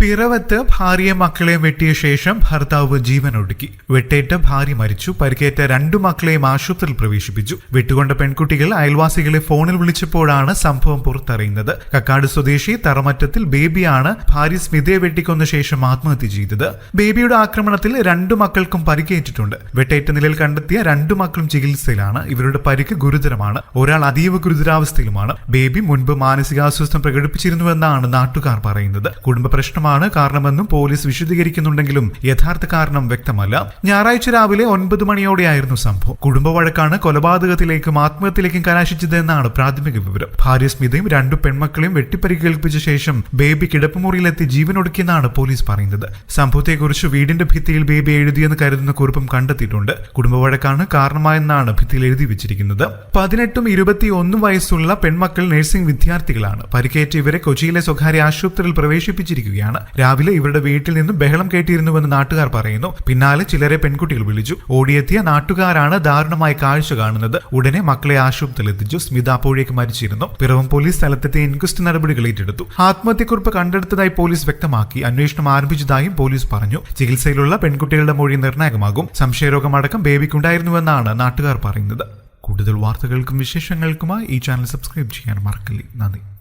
പിറവത്ത് ഭാര്യയെ മക്കളെയും വെട്ടിയ ശേഷം ഭർത്താവ് ജീവനൊടുക്കി. വെട്ടേറ്റ ഭാര്യ മരിച്ചു. പരിക്കേറ്റ രണ്ടു മക്കളെയും ആശുപത്രിയിൽ പ്രവേശിപ്പിച്ചു. വെട്ടുകൊണ്ട പെൺകുട്ടികൾ അയൽവാസികളെ ഫോണിൽ വിളിച്ചപ്പോഴാണ് സംഭവം പുറത്തറിയുന്നത്. കക്കാട് സ്വദേശി തറമറ്റത്തിൽ ബേബിയാണ് ഭാര്യ സ്മിതയെ വെട്ടിക്കൊന്ന ശേഷം ആത്മഹത്യ ചെയ്തത്. ബേബിയുടെ ആക്രമണത്തിൽ രണ്ടു മക്കൾക്കും പരിക്കേറ്റിട്ടുണ്ട്. വെട്ടേറ്റ നിലയിൽ കണ്ടെത്തിയ രണ്ടു മക്കളും ചികിത്സയിലാണ്. ഇവരുടെ പരിക്ക് ഗുരുതരമാണ്. ഒരാൾ അതീവ ഗുരുതരാവസ്ഥയിലുമാണ്. ബേബി മുൻപ് മാനസികാസ്വസ്ഥം പ്രകടിപ്പിച്ചിരുന്നുവെന്നാണ് നാട്ടുകാർ പറയുന്നത്. കുടുംബ പ്രശ്നമാണ് കാരണമെന്നും പോലീസ് വിശദീകരിക്കുന്നുണ്ടെങ്കിലും യഥാർത്ഥ കാരണം വ്യക്തമല്ല. ഞായറാഴ്ച രാവിലെ ഒൻപത് മണിയോടെയായിരുന്നു സംഭവം. കുടുംബ വഴക്കാണ് കൊലപാതകത്തിലേക്കും ആത്മഹത്യയിലേക്കും കലാശിച്ചതെന്നാണ് പ്രാഥമിക വിവരം. ഭാര്യ സ്മിതയും രണ്ടു പെൺമക്കളെയും വെട്ടിപ്പരിക്കേൽപ്പിച്ച ശേഷം ബേബി കിടപ്പുമുറിയിലെത്തി ജീവനൊടുക്കിയെന്നാണ് പോലീസ് പറയുന്നത്. സംഭവത്തെക്കുറിച്ച് വീടിന്റെ ഭിത്തിയിൽ ബേബി എഴുതിയെന്ന് കരുതുന്ന കുറിപ്പും കണ്ടെത്തിയിട്ടുണ്ട്. കുടുംബ വഴക്കാണ് കാരണമായെന്നാണ് ഭിത്തിയിൽ എഴുതി വെച്ചിരിക്കുന്നത്. പതിനെട്ടും ഇരുപത്തിയൊന്നും വയസ്സുള്ള പെൺമക്കൾ നഴ്സിംഗ് വിദ്യാർത്ഥികളാണ്. പരിക്കേറ്റ ഇവരെ കൊച്ചിയിലെ സ്വകാര്യ ആശുപത്രിയിൽ പ്രവേശിപ്പിച്ചിരിക്കുകയാണ്. രാവിലെ ഇവരുടെ വീട്ടിൽ നിന്നും ബഹളം കേട്ടിരുന്നുവെന്ന് നാട്ടുകാർ പറയുന്നു. പിന്നാലെ ചിലരെ പെൺകുട്ടികൾ വിളിച്ചു. ഓടിയെത്തിയ നാട്ടുകാരാണ് ദാരുണമായ കാഴ്ച കാണുന്നത്. ഉടനെ മക്കളെ ആശുപത്രിയിൽ എത്തിച്ചു. സ്മിത അപ്പോഴേക്ക് മരിച്ചിരുന്നു. പിറവം പോലീസ് സ്ഥലത്തെത്തി ഇൻക്വസ്റ്റ് നടപടികൾ ഏറ്റെടുത്തു. ആത്മഹത്യക്കുറിപ്പ് കണ്ടെടുത്തതായി പോലീസ് വ്യക്തമാക്കി. അന്വേഷണം ആരംഭിച്ചതായും പോലീസ് പറഞ്ഞു. ചികിത്സയിലുള്ള പെൺകുട്ടികളുടെ മൊഴി നിർണായകമാകും. സംശയരോഗമടക്കം ബേബിക്കുണ്ടായിരുന്നുവെന്നാണ് നാട്ടുകാർ പറയുന്നത്. കൂടുതൽ വാർത്തകൾക്കും വിശേഷങ്ങൾക്കുമായി ഈ ചാനൽ സബ്സ്ക്രൈബ് ചെയ്യാൻ മറക്കല്ലേ. നന്ദി.